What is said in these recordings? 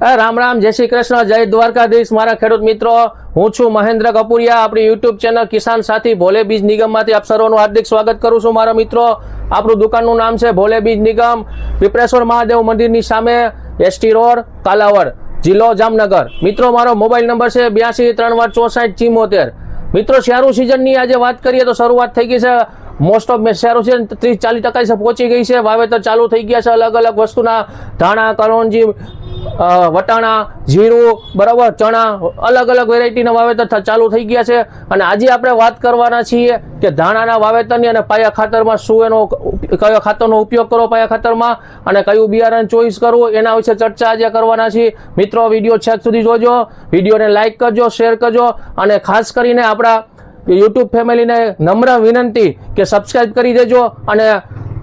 રામ રામ, જય શ્રી કૃષ્ણ, જય દ્વારકાધીશ. મારા ખેડૂત મિત્રો, હું છું મહેન્દ્ર કપુરિયા. આપણી યુટ્યુબ ચેનલ કિસાન સાથી ભોલે બીજ નિગમમાંથી આપ સર્વનું હાર્દિક સ્વાગત કરું છું. મારા મિત્રો, આપણું દુકાનનું નામ છે ભોલે બીજ નિગમ. વિપ્રેશ્વર મહાદેવ મંદિરની સામે એસટી રોડ, કાલાવડ, જિલ્લો જામનગર. મિત્રો, મારો મોબાઈલ નંબર છે બ્યાસી ત્રણ વાર ચોસાઠ ચીમોતેર. મિત્રો, શિયાળુ સિઝનની આજે વાત કરીએ તો શરૂઆત થઈ ગઈ છે મોસ્ટ ઓફ શેરો છે ત્રીસ ચાલીસ ટકા પહોંચી ગઈ છે. વાવેતર ચાલુ થઈ ગયા છે અલગ અલગ વસ્તુના. ધાણા કરોંજી વટાણા જીરું બરાબર? ચણા, અલગ અલગ વેરાયટીના વાવેતર ચાલુ થઈ ગયા છે. અને આજે આપણે વાત કરવાના છીએ કે ધાણાના વાવેતરની અને પાયા ખાતરમાં શું એનો કયો ખાતરનો ઉપયોગ કરો પાયા ખાતરમાં અને કયું બિયારણ ચોઈસ કરવું એના વિશે ચર્ચા આજે કરવાના છીએ. મિત્રો, વીડિયો છેક સુધી જોજો. વિડીયોને લાઈક કરજો, શેર કરજો અને ખાસ કરીને આપણા યુટ્યુબ ફેમિલીને નમ્ર વિનંતી કે સબસ્ક્રાઇબ કરી દેજો અને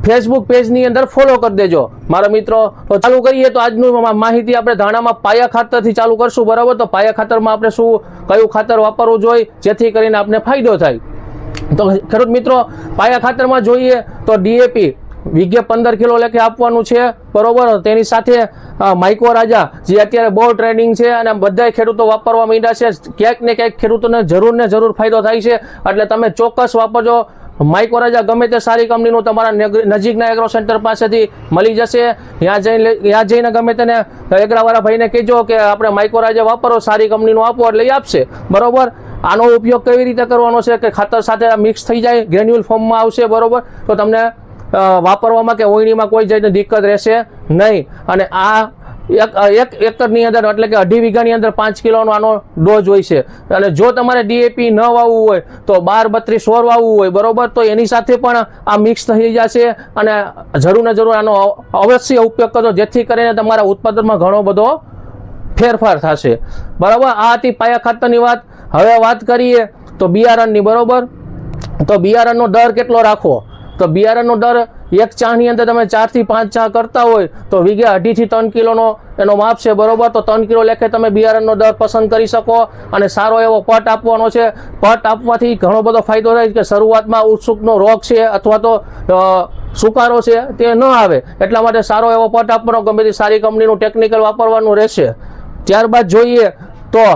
ફેસબુક પેજની અંદર ફોલો કરી દેજો. મારા મિત્રો, તો ચાલુ કરીએ તો આજનું માહિતી આપણે ધાણામાં પાયા ખાતરથી ચાલુ કરશું, બરાબર? તો પાયા ખાતરમાં આપણે શું, કયું ખાતર વાપરવું જોઈએ? જેથી કરીને આપણે ફાયદો થાય. તો ખેડૂત મિત્રો, પાયા ખાતરમાં જોઈએ તો ડીએપી વીઘે પંદર કિલો લેખે આપવાનું છે. બરોબર? તેની સાથે માઇકો રાજા, જે અત્યારે બહુ ટ્રેન્ડિંગ છે અને બધા ખેડૂતો વાપરવા માંડ્યા છે. ક્યાંક ને ક્યાંક ખેડૂતોને જરૂર ને જરૂર ફાયદો થાય છે. એટલે તમે ચોક્કસ વાપરજો. માઇકો રાજા, ગમે તે સારી કંપનીનું તમારા નજીકના એગ્રો સેન્ટર પાસેથી મળી જશે. ત્યાં જઈને ત્યાં જઈને ગમે તેને એગ્રાવાળા ભાઈને કહેજો કે આપણે માઇકો રાજા વાપરો, સારી કંપનીનું આપો એટલે આપશે. બરોબર? આનો ઉપયોગ કેવી રીતે કરવાનો છે કે ખાતર સાથે મિક્સ થઈ જાય ગ્રેન્યુઅલ ફોર્મમાં આવશે. બરોબર? તો તમને વાપરવામાં કે ઓયણીમાં કોઈ જાતની દિક્કત રહેશે નહીં. અને આ એક એક એકરની અંદર એટલે કે અઢી વીઘાની અંદર પાંચ કિલોનો આનો ડોઝ હોય છે. અને જો તમારે ડીએપી ન વાવવું હોય, તો બાર બત્રીસ સોર વાવવું હોય, બરોબર? તો એની સાથે પણ આ મિક્સ થઈ જશે અને જરૂર ને જરૂર આનો અવશ્ય ઉપયોગ કરજો, જેથી કરીને તમારા ઉત્પાદનમાં ઘણો બધો ફેરફાર થશે. બરાબર? આ હતી પાયા ખાતરની વાત. હવે વાત કરીએ તો બિયારણની, બરોબર? તો બિયારણનો દર કેટલો રાખવો? તો બિયારણનો દર એક ચાની અંદર તમે ચારથી પાંચ ચા કરતા હોય તો વીઘે અઢીથી ત્રણ કિલોનો એનો માપ છે બરોબર? તો ત્રણ કિલો લેખે તમે બિયારણનો દર પસંદ કરી શકો અને સારો એવો પટ આપવાનો છે. પટ આપવાથી ઘણો બધો ફાયદો થાય કે શરૂઆતમાં ઉત્સુકનો રોગ છે અથવા તો સુકારો છે તે ન આવે. એટલા માટે સારો એવો પટ આપવાનો, ગમે તે સારી કંપનીનું ટેકનિકલ વાપરવાનું રહેશે. ત્યારબાદ જોઈએ તો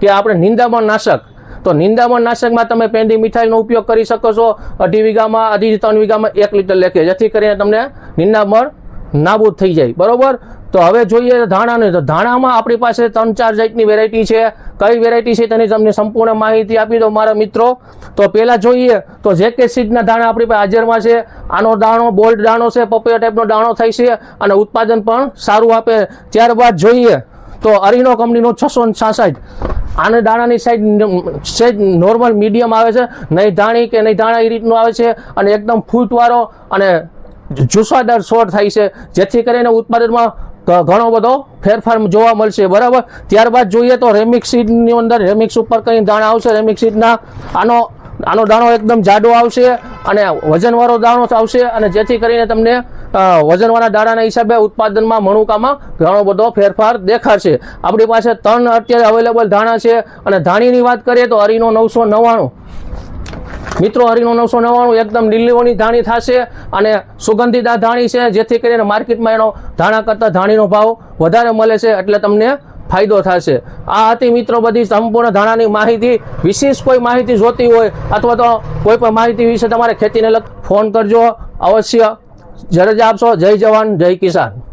કે આપણે નિંદામણ નાશક તો નિંદામણ નાશકમાં તમે પેંડી મીઠાઈનો ઉપયોગ કરી શકો છો. અઢી વીઘામાં, અઢી ત્રણ વીઘામાં એક લીટર લેખે, જેથી કરીને તમને નિંદામણ નાબૂદ થઈ જાય. બરોબર? તો હવે જોઈએ ધાણાને. તો ધાણામાં આપણી પાસે ત્રણ ચાર જાતની વેરાયટી છે. કઈ વેરાયટી છે તેની તમને સંપૂર્ણ માહિતી આપી દો મારા મિત્રો. તો પહેલાં જોઈએ તો જે કે સીડના દાણા આપણી પાસે હાજરમાં છે. આનો દાણો, બોલ્ડ દાણો છે, પપૈયા ટાઈપનો દાણો થાય છે અને ઉત્પાદન પણ સારું આપે. ત્યારબાદ જોઈએ તો અરીનો કંપનીનો છસો છાસઠ. આને દાણાની સાઈડ સેજ નોર્મલ મીડિયમ આવે છે, નહીં ધાણી કે નહીં ધાણા, એ રીતનું આવે છે. અને એકદમ ફૂટવાળો અને જુસ્સાદાર છોડ થાય છે, જેથી કરીને ઉત્પાદનમાં ઘણો બધો ફેરફાર જોવા મળશે. બરાબર? ત્યારબાદ જોઈએ તો રેમિક્સ સીડની અંદર, રેમિક્સ ઉપર કંઈ દાણા આવશે? રેમિક્સ સીડના આનો આનો દાણો એકદમ જાડો આવશે અને વજનવાળો દાણો આવશે અને જેથી કરીને તમને વજનવાળા દાડાના હિસાબે ઉત્પાદનમાં મણુકામાં ઘણો બધો ફેરફાર દેખાશે આપણી પાસે ત્રણ અત્યારે અવેલેબલ ધાણા છે અને ધાણીની વાત કરીએ તો હરીનો નવસો નવ્વાણું. મિત્રો, હરીનો નવસો નવ્વાણું એકદમ લીલીઓની ધાણી થશે અને સુગંધિત ધાણી છે, જેથી કરીને માર્કેટમાં એનો ધાણા કરતાં ધાણીનો ભાવ વધારે મળે છે એટલે તમને ફાયદો થશે. આ હતી મિત્રો બધી સંપૂર્ણ ધાણાની માહિતી. વિશેષ કોઈ માહિતી જોતી હોય અથવા તો કોઈ પણ માહિતી વિશે તમારે ખેતીને લગ ફોન કરજો. અવશ્ય જરૂર આપશો. જય જવાન જય કિસાન.